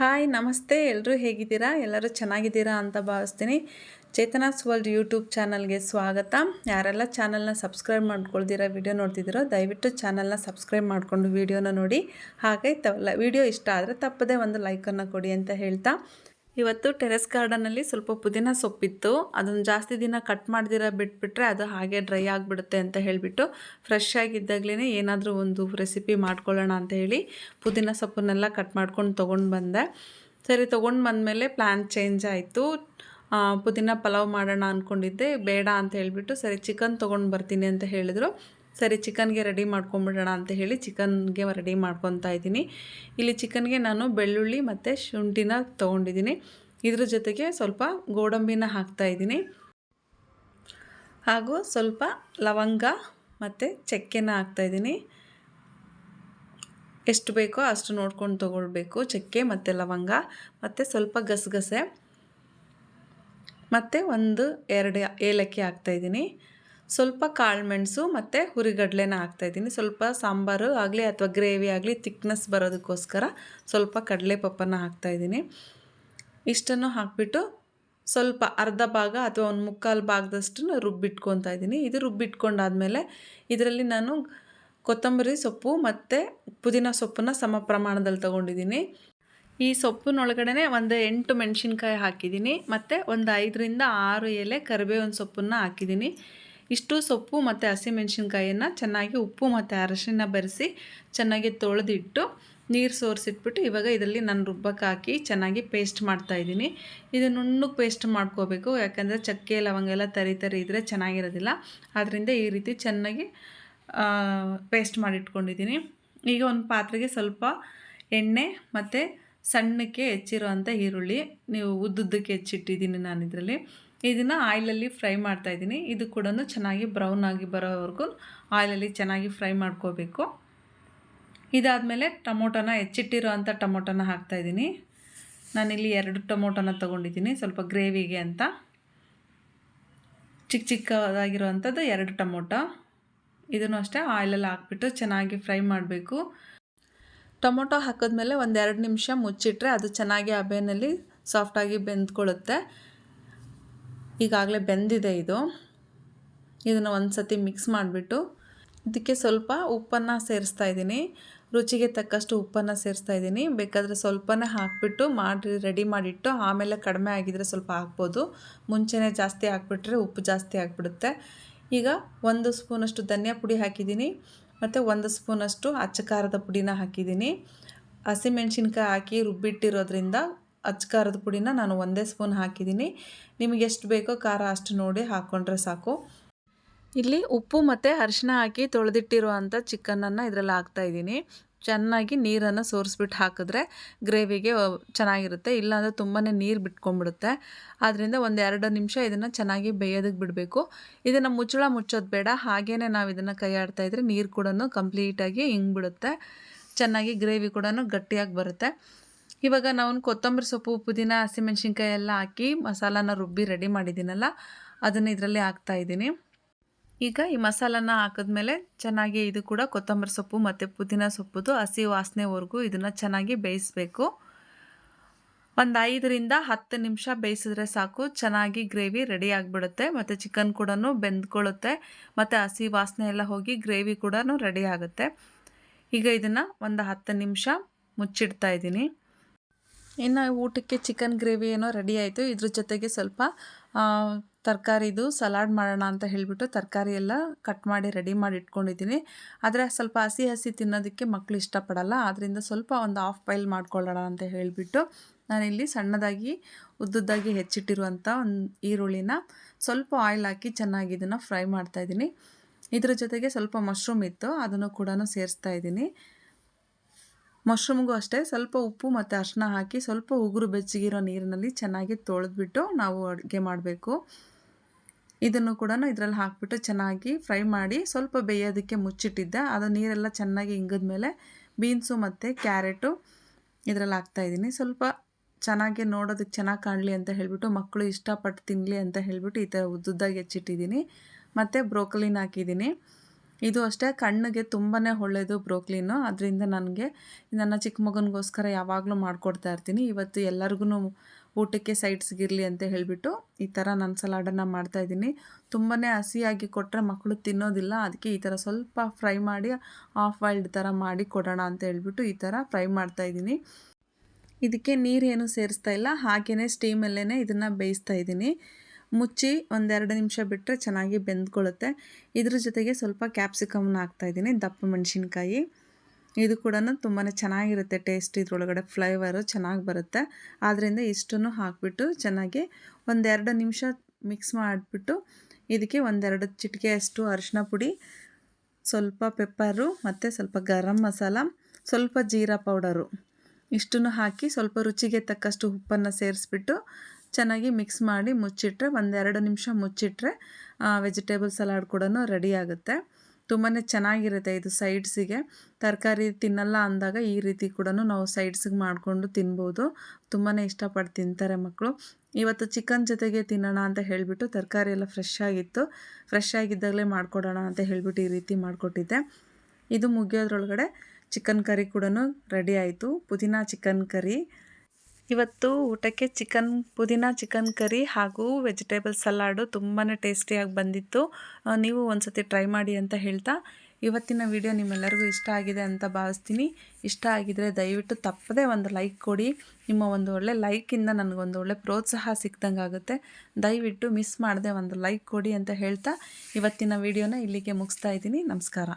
Hi, ನಮಸ್ತೆ. ಎಲ್ಲರೂ ಹೇಗಿದ್ದೀರಾ? ಎಲ್ಲರೂ ಚೆನ್ನಾಗಿದ್ದೀರಾ ಅಂತ ಭಾವಿಸ್ತೀನಿ. ಚೇತನಾಸ್ ವರ್ಲ್ಡ್ ಯೂಟ್ಯೂಬ್ ಚಾನಲ್ಗೆ ಸ್ವಾಗತ. ಯಾರೆಲ್ಲ ಚಾನಲ್ನ ಸಬ್ಸ್ಕ್ರೈಬ್ ಮಾಡ್ಕೊಳ್ದಿರ ವಿಡಿಯೋ ನೋಡ್ತಿದ್ದೀರೋ, ದಯವಿಟ್ಟು ಚಾನಲ್ನ ಸಬ್ಸ್ಕ್ರೈಬ್ ಮಾಡಿಕೊಂಡು ವಿಡಿಯೋನ ನೋಡಿ. ಹಾಗೆ ತ ವಿಡಿಯೋ ಇಷ್ಟ ಆದರೆ ತಪ್ಪದೇ ಒಂದು ಲೈಕನ್ನು ಕೊಡಿ ಅಂತ ಹೇಳ್ತಾ. ಇವತ್ತು ಟೆರೆಸ್ ಗಾರ್ಡನಲ್ಲಿ ಸ್ವಲ್ಪ ಪುದೀನ ಸೊಪ್ಪಿತ್ತು. ಅದನ್ನು ಜಾಸ್ತಿ ದಿನ ಕಟ್ ಮಾಡ್ದಿರ ಬಿಟ್ಬಿಟ್ರೆ ಅದು ಹಾಗೆ ಡ್ರೈ ಆಗಿಬಿಡುತ್ತೆ ಅಂತ ಹೇಳಿಬಿಟ್ಟು ಫ್ರೆಶ್ ಆಗಿದ್ದಾಗಲೇ ಏನಾದರೂ ಒಂದು ರೆಸಿಪಿ ಮಾಡ್ಕೊಳ್ಳೋಣ ಅಂತ ಹೇಳಿ ಪುದೀನ ಸೊಪ್ಪನ್ನೆಲ್ಲ ಕಟ್ ಮಾಡ್ಕೊಂಡು ತೊಗೊಂಡು ಬಂದೆ. ಸರಿ, ತೊಗೊಂಡು ಬಂದಮೇಲೆ ಪ್ಲ್ಯಾನ್ ಚೇಂಜ್ ಆಯಿತು. ಪುದೀನ ಪಲಾವ್ ಮಾಡೋಣ ಅಂದ್ಕೊಂಡಿದ್ದೆ ಬೇಡ ಅಂತ ಹೇಳಿಬಿಟ್ಟು ಸರಿ, ಚಿಕನ್ ತೊಗೊಂಡು ಬರ್ತೀನಿ ಅಂತ ಹೇಳಿದರು. ಸರಿ, ಚಿಕನ್ಗೆ ರೆಡಿ ಮಾಡ್ಕೊಂಬಿಡೋಣ ಅಂತ ಹೇಳಿ ಚಿಕನ್ಗೆ ರೆಡಿ ಮಾಡ್ಕೊತಾ ಇದ್ದೀನಿ. ಇಲ್ಲಿ ಚಿಕನ್ಗೆ ನಾನು ಬೆಳ್ಳುಳ್ಳಿ ಮತ್ತು ಶುಂಠಿನ ತೊಗೊಂಡಿದ್ದೀನಿ. ಇದ್ರ ಜೊತೆಗೆ ಸ್ವಲ್ಪ ಗೋಡಂಬಿನ ಹಾಕ್ತಾಯಿದ್ದೀನಿ ಹಾಗೂ ಸ್ವಲ್ಪ ಲವಂಗ ಮತ್ತು ಚಕ್ಕೆನ ಹಾಕ್ತಾಯಿದ್ದೀನಿ ಎಷ್ಟು ಬೇಕೋ ಅಷ್ಟು ನೋಡ್ಕೊಂಡು ತೊಗೊಳ್ಬೇಕು. ಚಕ್ಕೆ ಮತ್ತು ಲವಂಗ ಮತ್ತು ಸ್ವಲ್ಪ ಗಸಗಸೆ. ಮತ್ತು ಒಂದು ಎರಡು ಏಲಕ್ಕಿ ಹಾಕ್ತಾಯಿದ್ದೀನಿ ಸ್ವಲ್ಪ ಕಾಳು ಮೆಣಸು ಮತ್ತು ಹುರಿಗಡಲೆನ ಹಾಕ್ತಾಯಿದ್ದೀನಿ ಸ್ವಲ್ಪ ಸಾಂಬಾರು ಆಗಲಿ ಅಥವಾ ಗ್ರೇವಿ ಆಗಲಿ ತಿಕ್ನೆಸ್ ಬರೋದಕ್ಕೋಸ್ಕರ ಸ್ವಲ್ಪ ಕಡಲೆ ಪಪ್ಪನ ಹಾಕ್ತಾಯಿದ್ದೀನಿ ಇಷ್ಟನ್ನು ಹಾಕಿಬಿಟ್ಟು ಸ್ವಲ್ಪ ಅರ್ಧ ಭಾಗ ಅಥವಾ ಒಂದು ಮುಕ್ಕಾಲು ಭಾಗದಷ್ಟು ರುಬ್ಬಿಟ್ಕೊತಾ ಇದ್ದೀನಿ. ಇದು ರುಬ್ಬಿಟ್ಕೊಂಡಾದಮೇಲೆ ಇದರಲ್ಲಿ ನಾನು ಕೊತ್ತಂಬರಿ ಸೊಪ್ಪು ಮತ್ತು ಪುದೀನ ಸೊಪ್ಪನ್ನ ಸಮ ಪ್ರಮಾಣದಲ್ಲಿ ತೊಗೊಂಡಿದ್ದೀನಿ. ಈ ಸೊಪ್ಪಿನೊಳಗಡೆ ಒಂದು ಎಂಟು ಮೆಣಸಿನ್ಕಾಯಿ ಹಾಕಿದ್ದೀನಿ. ಮತ್ತು ಒಂದು ಐದರಿಂದ ಆರು ಎಲೆ ಕರಿಬೇವಿನ ಸೊಪ್ಪನ್ನು ಹಾಕಿದ್ದೀನಿ. ಇಷ್ಟು ಸೊಪ್ಪು ಮತ್ತು ಹಸಿಮೆಣ್ಸಿನ್ಕಾಯಿಯನ್ನು ಚೆನ್ನಾಗಿ ಉಪ್ಪು ಮತ್ತು ಅರಶಿನ ಬೆರೆಸಿ ಚೆನ್ನಾಗಿ ತೊಳೆದಿಟ್ಟು ನೀರು ಸೋರಿಸಿಟ್ಬಿಟ್ಟು ಇವಾಗ ಇದರಲ್ಲಿ ನಾನು ರುಬ್ಬಕ್ಕೆ ಹಾಕಿ ಚೆನ್ನಾಗಿ ಪೇಸ್ಟ್ ಮಾಡ್ತಾಯಿದ್ದೀನಿ ಇದು ನುಣ್ಣಗೆ ಪೇಸ್ಟ್ ಮಾಡ್ಕೋಬೇಕು. ಯಾಕಂದರೆ ಚಕ್ಕೆ, ಲವಂಗ ಎಲ್ಲ ತರಿ ತರಿ ಇದ್ದರೆ ಚೆನ್ನಾಗಿರೋದಿಲ್ಲ. ಆದ್ದರಿಂದ ಈ ರೀತಿ ಚೆನ್ನಾಗಿ ಪೇಸ್ಟ್ ಮಾಡಿಟ್ಕೊಂಡಿದ್ದೀನಿ. ಈಗ ಒಂದು ಪಾತ್ರೆಗೆ ಸ್ವಲ್ಪ ಎಣ್ಣೆ ಮತ್ತು ಸಣ್ಣಕ್ಕೆ ಹೆಚ್ಚಿರೋ ಅಂಥ ಈರುಳ್ಳಿ ನೀವು ಉದ್ದುದ್ದಕ್ಕೆ ಹೆಚ್ಚಿಟ್ಟಿದ್ದೀನಿ ನಾನು ಇದರಲ್ಲಿ ಇದನ್ನು ಆಯಿಲಲ್ಲಿ ಫ್ರೈ ಮಾಡ್ತಾಯಿದ್ದೀನಿ ಇದು ಕೂಡ ಚೆನ್ನಾಗಿ ಬ್ರೌನ್ ಆಗಿ ಬರೋವರೆಗೂ ಆಯಿಲಲ್ಲಿ ಚೆನ್ನಾಗಿ ಫ್ರೈ ಮಾಡ್ಕೋಬೇಕು. ಇದಾದಮೇಲೆ ಟೊಮೊಟೊನ ಹೆಚ್ಚಿಟ್ಟಿರೋ ಅಂಥ ಟೊಮೊಟೊನ ಹಾಕ್ತಾಯಿದ್ದೀನಿ ನಾನಿಲ್ಲಿ ಎರಡು ಟೊಮೊಟೊನ ತೊಗೊಂಡಿದ್ದೀನಿ, ಸ್ವಲ್ಪ ಗ್ರೇವಿಗೆ ಅಂತ. ಚಿಕ್ಕ ಚಿಕ್ಕದಾಗಿರೋವಂಥದ್ದು ಎರಡು ಟೊಮೊಟೊ. ಇದನ್ನು ಅಷ್ಟೇ ಆಯಿಲಲ್ಲಿ ಹಾಕ್ಬಿಟ್ಟು ಚೆನ್ನಾಗಿ ಫ್ರೈ ಮಾಡಬೇಕು. ಟೊಮೊಟೊ ಹಾಕಿದ್ಮೇಲೆ ಒಂದೆರಡು ನಿಮಿಷ ಮುಚ್ಚಿಟ್ರೆ ಅದು ಚೆನ್ನಾಗಿ ಹಬೆಯಲ್ಲಿ ಸಾಫ್ಟಾಗಿ ಬೆಂದ್ಕೊಳ್ಳುತ್ತೆ. ಈಗಾಗಲೇ ಬೆಂದಿದೆ ಇದು. ಇದನ್ನು ಒಂದು ಸತಿ ಮಿಕ್ಸ್ ಮಾಡಿಬಿಟ್ಟು ಇದಕ್ಕೆ ಸ್ವಲ್ಪ ಉಪ್ಪನ್ನು ಸೇರಿಸ್ತಾ ಇದ್ದೀನಿ. ರುಚಿಗೆ ತಕ್ಕಷ್ಟು ಉಪ್ಪನ್ನು ಸೇರಿಸ್ತಾ ಇದ್ದೀನಿ. ಬೇಕಾದರೆ ಸ್ವಲ್ಪನೇ ಹಾಕಿಬಿಟ್ಟು ಮಾಡಿ ರೆಡಿ ಮಾಡಿಟ್ಟು ಆಮೇಲೆ ಕಡಿಮೆ ಆಗಿದರೆ ಸ್ವಲ್ಪ ಹಾಕ್ಬೋದು. ಮುಂಚೆನೇ ಜಾಸ್ತಿ ಹಾಕ್ಬಿಟ್ರೆ ಉಪ್ಪು ಜಾಸ್ತಿ ಆಗಿಬಿಡುತ್ತೆ. ಈಗ ಒಂದು ಸ್ಪೂನಷ್ಟು ಧನಿಯಾ ಪುಡಿ ಹಾಕಿದ್ದೀನಿ. ಮತ್ತು ಒಂದು ಸ್ಪೂನಷ್ಟು ಅಚ್ಚ ಖಾರದ ಪುಡಿನ ಹಾಕಿದ್ದೀನಿ. ಹಸಿಮೆಣ್ಸಿನ್ಕಾಯಿ ಹಾಕಿ ರುಬ್ಬಿಟ್ಟಿರೋದ್ರಿಂದ ಅಚ್ಚ ಖಾರದ ಪುಡಿನ ನಾನು ಒಂದೇ ಸ್ಪೂನ್ ಹಾಕಿದ್ದೀನಿ. ನಿಮಗೆ ಎಷ್ಟು ಬೇಕೋ ಖಾರ ಅಷ್ಟು ನೋಡಿ ಹಾಕ್ಕೊಂಡ್ರೆ ಸಾಕು. ಇಲ್ಲಿ ಉಪ್ಪು ಮತ್ತು ಅರಿಶಿನ ಹಾಕಿ ತೊಳೆದಿಟ್ಟಿರುವಂಥ ಚಿಕನನ್ನು ಇದರಲ್ಲಿ ಹಾಕ್ತಾಯಿದ್ದೀನಿ ಚೆನ್ನಾಗಿ ನೀರನ್ನು ಸೋರಿಸ್ಬಿಟ್ಟು ಹಾಕಿದ್ರೆ ಗ್ರೇವಿಗೆ ಚೆನ್ನಾಗಿರುತ್ತೆ. ಇಲ್ಲಾಂದರೆ ತುಂಬಾ ನೀರು ಬಿಟ್ಕೊಂಡ್ಬಿಡುತ್ತೆ. ಆದ್ದರಿಂದ ಒಂದು ಎರಡು ನಿಮಿಷ ಇದನ್ನು ಚೆನ್ನಾಗಿ ಬೇಯೋದಕ್ಕೆ ಬಿಡಬೇಕು. ಇದನ್ನು ಮುಚ್ಚಳ ಮುಚ್ಚೋದು ಬೇಡ. ಹಾಗೇ ನಾವು ಇದನ್ನು ಕೈ ಆಡ್ತಾಯಿದ್ರೆ ನೀರು ಕೂಡ ಕಂಪ್ಲೀಟಾಗಿ ಹಿಂಗ್ಬಿಡುತ್ತೆ. ಚೆನ್ನಾಗಿ ಗ್ರೇವಿ ಕೂಡ ಗಟ್ಟಿಯಾಗಿ ಬರುತ್ತೆ. ಇವಾಗ ನಾವು ಕೊತ್ತಂಬರಿ ಸೊಪ್ಪು, ಪುದೀನ, ಹಸಿಮೆಣ್ಸಿನ್ಕಾಯಿ ಎಲ್ಲ ಹಾಕಿ ಮಸಾಲಾನ ರುಬ್ಬಿ ರೆಡಿ ಮಾಡಿದ್ದೀನಲ್ಲ, ಅದನ್ನು ಇದರಲ್ಲಿ ಹಾಕ್ತಾ ಇದ್ದೀನಿ. ಈಗ ಈ ಮಸಾಲಾನ ಹಾಕಿದ್ಮೇಲೆ ಚೆನ್ನಾಗಿ ಇದು ಕೂಡ ಕೊತ್ತಂಬರಿ ಸೊಪ್ಪು ಮತ್ತು ಪುದೀನ ಸೊಪ್ಪುದು ಹಸಿ ವಾಸನೆವರೆಗೂ ಇದನ್ನು ಚೆನ್ನಾಗಿ ಬೇಯಿಸಬೇಕು. ಒಂದು ಐದರಿಂದ ಹತ್ತು ನಿಮಿಷ ಬೇಯಿಸಿದ್ರೆ ಸಾಕು, ಚೆನ್ನಾಗಿ ಗ್ರೇವಿ ರೆಡಿ ಆಗಿಬಿಡುತ್ತೆ, ಮತ್ತು ಚಿಕನ್ ಕೂಡ ಬೆಂದ್ಕೊಳ್ಳುತ್ತೆ, ಮತ್ತು ಹಸಿ ವಾಸನೆ ಎಲ್ಲ ಹೋಗಿ ಗ್ರೇವಿ ಕೂಡ ರೆಡಿ ಆಗುತ್ತೆ. ಈಗ ಇದನ್ನು ಒಂದು ಹತ್ತು ನಿಮಿಷ ಮುಚ್ಚಿಡ್ತಾ ಇದ್ದೀನಿ. ಇನ್ನು ಊಟಕ್ಕೆ ಚಿಕನ್ ಗ್ರೇವಿ ಏನೋ ರೆಡಿ ಆಯಿತು. ಇದ್ರ ಜೊತೆಗೆ ಸ್ವಲ್ಪ ತರಕಾರಿದು ಸಲಾಡ್ ಮಾಡೋಣ ಅಂತ ಹೇಳಿಬಿಟ್ಟು ತರಕಾರಿ ಎಲ್ಲ ಕಟ್ ಮಾಡಿ ರೆಡಿ ಮಾಡಿ ಇಟ್ಕೊಂಡಿದ್ದೀನಿ. ಆದರೆ ಸ್ವಲ್ಪ ಹಸಿ ಹಸಿ ತಿನ್ನೋದಕ್ಕೆ ಮಕ್ಕಳು ಇಷ್ಟಪಡಲ್ಲ. ಆದ್ದರಿಂದ ಸ್ವಲ್ಪ ಒಂದು ಆಫ್ ಬಾಯ್ಲ್ ಮಾಡ್ಕೊಳ್ಳೋಣ ಅಂತ ಹೇಳಿಬಿಟ್ಟು ನಾನಿಲ್ಲಿ ಸಣ್ಣದಾಗಿ, ಉದ್ದುದ್ದಾಗಿ ಹೆಚ್ಚಿಟ್ಟಿರುವಂಥ ಒಂದು ಈರುಳ್ಳಿನ ಸ್ವಲ್ಪ ಆಯಿಲ್ ಹಾಕಿ ಚೆನ್ನಾಗಿ ಇದನ್ನು ಫ್ರೈ ಮಾಡ್ತಾಯಿದ್ದೀನಿ ಇದ್ರ ಜೊತೆಗೆ ಸ್ವಲ್ಪ ಮಶ್ರೂಮ್ ಇತ್ತು. ಅದನ್ನು ಕೂಡ ಸೇರಿಸ್ತಾ ಇದ್ದೀನಿ. ಮಶ್ರೂಮ್ಗೂ ಅಷ್ಟೇ ಸ್ವಲ್ಪ ಉಪ್ಪು ಮತ್ತು ಅರ್ಶಿನ ಹಾಕಿ ಸ್ವಲ್ಪ ಉಗುರು ಬೆಚ್ಚಗಿರೋ ನೀರಿನಲ್ಲಿ ಚೆನ್ನಾಗಿ ತೊಳೆದ್ಬಿಟ್ಟು ನಾವು ಅಡುಗೆ ಮಾಡಬೇಕು. ಇದನ್ನು ಕೂಡ ಇದರಲ್ಲಿ ಹಾಕಿಬಿಟ್ಟು ಚೆನ್ನಾಗಿ ಫ್ರೈ ಮಾಡಿ ಸ್ವಲ್ಪ ಬೇಯೋದಕ್ಕೆ ಮುಚ್ಚಿಟ್ಟಿದ್ದೆ. ಅದು ನೀರೆಲ್ಲ ಚೆನ್ನಾಗಿ ಇಂಗಿದ ಮೇಲೆ ಬೀನ್ಸು ಮತ್ತು ಕ್ಯಾರೆಟು ಇದರಲ್ಲಿ ಹಾಕ್ತಾಯಿದ್ದೀನಿ ಸ್ವಲ್ಪ ಚೆನ್ನಾಗಿ ನೋಡೋದಕ್ಕೆ ಚೆನ್ನಾಗಿ ಕಾಣಲಿ ಅಂತ ಹೇಳಿಬಿಟ್ಟು ಮಕ್ಕಳು ಇಷ್ಟಪಟ್ಟು ತಿನ್ನಲಿ ಅಂತ ಹೇಳಿಬಿಟ್ಟು ಈ ಥರ ಉದ್ದುದ್ದಾಗಿ ಹೆಚ್ಚಿಟ್ಟಿದ್ದೀನಿ. ಮತ್ತು ಬ್ರೋಕಲಿನ ಹಾಕಿದ್ದೀನಿ. ಇದು ಅಷ್ಟೇ, ಕಣ್ಣಿಗೆ ತುಂಬಾ ಒಳ್ಳೆಯದು ಬ್ರೋಕ್ಲಿನು. ಅದರಿಂದ ನನಗೆ ನನ್ನ ಚಿಕ್ಕ ಮಗನಿಗೋಸ್ಕರ ಯಾವಾಗಲೂ ಮಾಡಿಕೊಡ್ತಾ ಇರ್ತೀನಿ. ಇವತ್ತು ಎಲ್ಲರಿಗೂ ಊಟಕ್ಕೆ ಸೈಡ್ಸ್ಗಿರಲಿ ಅಂತ ಹೇಳಿಬಿಟ್ಟು ಈ ಥರ ನಾನು ಸಲಾಡನ್ನು ಮಾಡ್ತಾಯಿದ್ದೀನಿ ತುಂಬಾ ಹಸಿಯಾಗಿ ಕೊಟ್ಟರೆ ಮಕ್ಕಳು ತಿನ್ನೋದಿಲ್ಲ. ಅದಕ್ಕೆ ಈ ಥರ ಸ್ವಲ್ಪ ಫ್ರೈ ಮಾಡಿ, ಆಫ್ ಬಾಯ್ಲ್ಡ್ ಥರ ಮಾಡಿ ಕೊಡೋಣ ಅಂತ ಹೇಳಿಬಿಟ್ಟು ಈ ಥರ ಫ್ರೈ ಮಾಡ್ತಾಯಿದ್ದೀನಿ ಇದಕ್ಕೆ ನೀರೇನು ಸೇರಿಸ್ತಾ ಇಲ್ಲ. ಹಾಗೆಯೇ ಸ್ಟೀಮಲ್ಲೇ ಇದನ್ನು ಬೇಯಿಸ್ತಾ ಇದ್ದೀನಿ. ಮುಚ್ಚಿ ಒಂದೆರಡು ನಿಮಿಷ ಬಿಟ್ಟರೆ ಚೆನ್ನಾಗಿ ಬೆಂದ್ಕೊಳ್ಳುತ್ತೆ. ಇದ್ರ ಜೊತೆಗೆ ಸ್ವಲ್ಪ ಕ್ಯಾಪ್ಸಿಕಮ್ನ ಹಾಕ್ತಾಯಿದ್ದೀನಿ ದಪ್ಪ ಮೆಣಸಿನ್ಕಾಯಿ. ಇದು ಕೂಡ ತುಂಬಾ ಚೆನ್ನಾಗಿರುತ್ತೆ ಟೇಸ್ಟ್ ಇದ್ರೊಳಗಡೆ ಫ್ಲೇವರು ಚೆನ್ನಾಗಿ ಬರುತ್ತೆ. ಆದ್ದರಿಂದ ಇಷ್ಟನ್ನು ಹಾಕಿಬಿಟ್ಟು ಚೆನ್ನಾಗಿ ಒಂದೆರಡು ನಿಮಿಷ ಮಿಕ್ಸ್ ಮಾಡಿಬಿಟ್ಟು ಇದಕ್ಕೆ ಒಂದೆರಡು ಚಿಟಿಕೆಯಷ್ಟು ಅರಿಶಿನ ಪುಡಿ, ಸ್ವಲ್ಪ ಪೆಪ್ಪರು ಮತ್ತು ಸ್ವಲ್ಪ ಗರಂ ಮಸಾಲ, ಸ್ವಲ್ಪ ಜೀರಾ ಪೌಡರು ಇಷ್ಟನ್ನು ಹಾಕಿ ಸ್ವಲ್ಪ ರುಚಿಗೆ ತಕ್ಕಷ್ಟು ಉಪ್ಪನ್ನು ಸೇರಿಸ್ಬಿಟ್ಟು ಚೆನ್ನಾಗಿ ಮಿಕ್ಸ್ ಮಾಡಿ ಮುಚ್ಚಿಟ್ರೆ ಒಂದೆರಡು ನಿಮಿಷ ಮುಚ್ಚಿಟ್ರೆ ವೆಜಿಟೇಬಲ್ ಸಲಾಡ್ ಕೂಡ ರೆಡಿ ಆಗುತ್ತೆ. ತುಂಬಾ ಚೆನ್ನಾಗಿರುತ್ತೆ ಇದು ಸೈಡ್ಸಿಗೆ ತರಕಾರಿ ತಿನ್ನಲ್ಲ ಅಂದಾಗ ಈ ರೀತಿ ಕೂಡ ನಾವು ಸೈಡ್ಸಿಗೆ ಮಾಡಿಕೊಂಡು ತಿನ್ಬೋದು. ತುಂಬಾ ಇಷ್ಟಪಟ್ಟು ತಿಂತಾರೆ ಮಕ್ಕಳು ಇವತ್ತು ಚಿಕನ್ ಜೊತೆಗೆ ತಿನ್ನೋಣ ಅಂತ ಹೇಳಿಬಿಟ್ಟು ತರಕಾರಿ ಎಲ್ಲ ಫ್ರೆಶ್ ಆಗಿತ್ತು. ಫ್ರೆಶ್ ಆಗಿದ್ದಾಗಲೇ ಮಾಡಿಕೊಡೋಣ ಅಂತ ಹೇಳಿಬಿಟ್ಟು ಈ ರೀತಿ ಮಾಡಿಕೊಟ್ಟಿದ್ದೆ. ಇದು ಮುಗಿಯೋದ್ರೊಳಗಡೆ ಚಿಕನ್ ಕರಿ ಕೂಡ ರೆಡಿ ಆಯಿತು. ಪುದೀನ ಚಿಕನ್ ಕರಿ ಇವತ್ತು ಊಟಕ್ಕೆ ಚಿಕನ್, ಪುದೀನ ಚಿಕನ್ ಕರಿ ಹಾಗೂ ವೆಜಿಟೇಬಲ್ ಸಲಾಡು ತುಂಬಾ ಟೇಸ್ಟಿಯಾಗಿ ಬಂದಿತ್ತು. ನೀವು ಒಂದು ಸತಿ ಟ್ರೈ ಮಾಡಿ ಅಂತ ಹೇಳ್ತಾ ಇವತ್ತಿನ ವಿಡಿಯೋ ನಿಮ್ಮೆಲ್ಲರಿಗೂ ಇಷ್ಟ ಆಗಿದೆ ಅಂತ ಭಾವಿಸ್ತೀನಿ. ಇಷ್ಟ ಆಗಿದರೆ ದಯವಿಟ್ಟು ತಪ್ಪದೇ ಒಂದು ಲೈಕ್ ಕೊಡಿ. ನಿಮ್ಮ ಒಂದು ಒಳ್ಳೆ ಲೈಕಿಂದ ನನಗೊಂದು ಒಳ್ಳೆ ಪ್ರೋತ್ಸಾಹ ಸಿಕ್ದಂಗೆ ಆಗುತ್ತೆ. ದಯವಿಟ್ಟು ಮಿಸ್ ಮಾಡದೆ ಒಂದು ಲೈಕ್ ಕೊಡಿ ಅಂತ ಹೇಳ್ತಾ ಇವತ್ತಿನ ವಿಡಿಯೋನ ಇಲ್ಲಿಗೆ ಮುಗಿಸ್ತಾ ಇದ್ದೀನಿ. ನಮಸ್ಕಾರ.